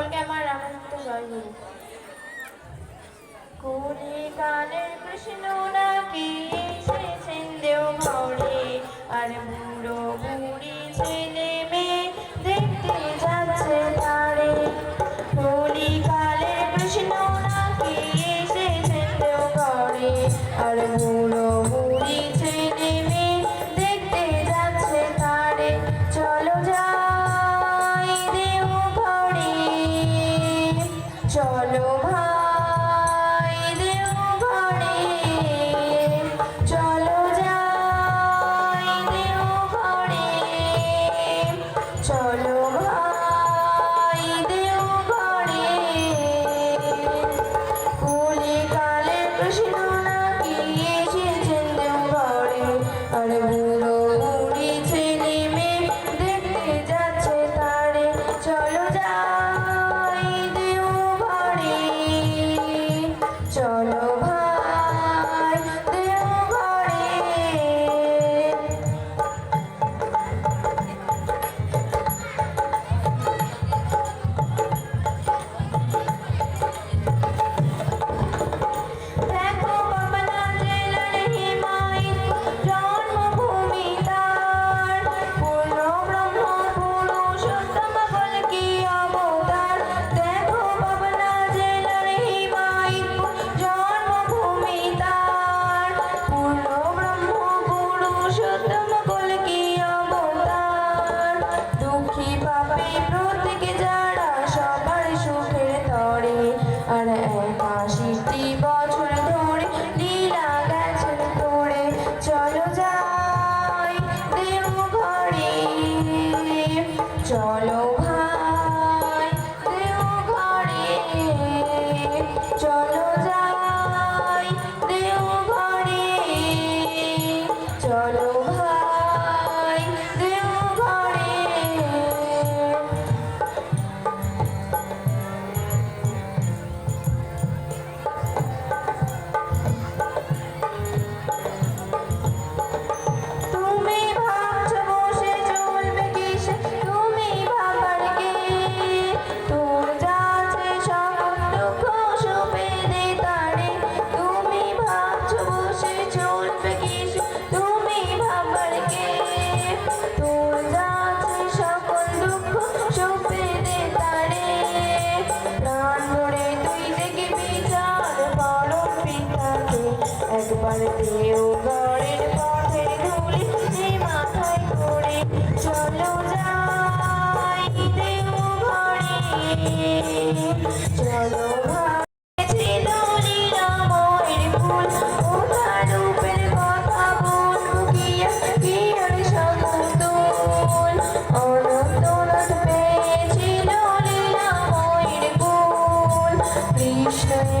সকলকে আমার রামচন্দ্র জয় বলি কুড়ি কালের কৃষ্ণ নাকি এসেছেন দেও ঘরে আর বুড়ো বুড়ি ছেলে Charlie. চলো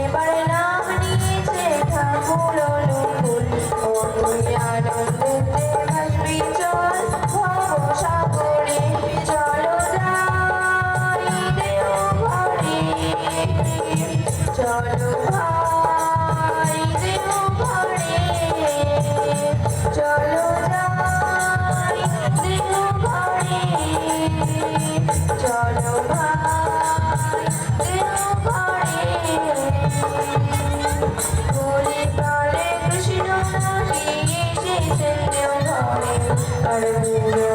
এবার নাম নিয়েছে ঠাকুর অনুকূল। ও তুই আনন্দতে ভাসবি চল ভব সাগরে চলো যাই রে ঘরে চলো ভাই রে ঘরে চলো Thank you.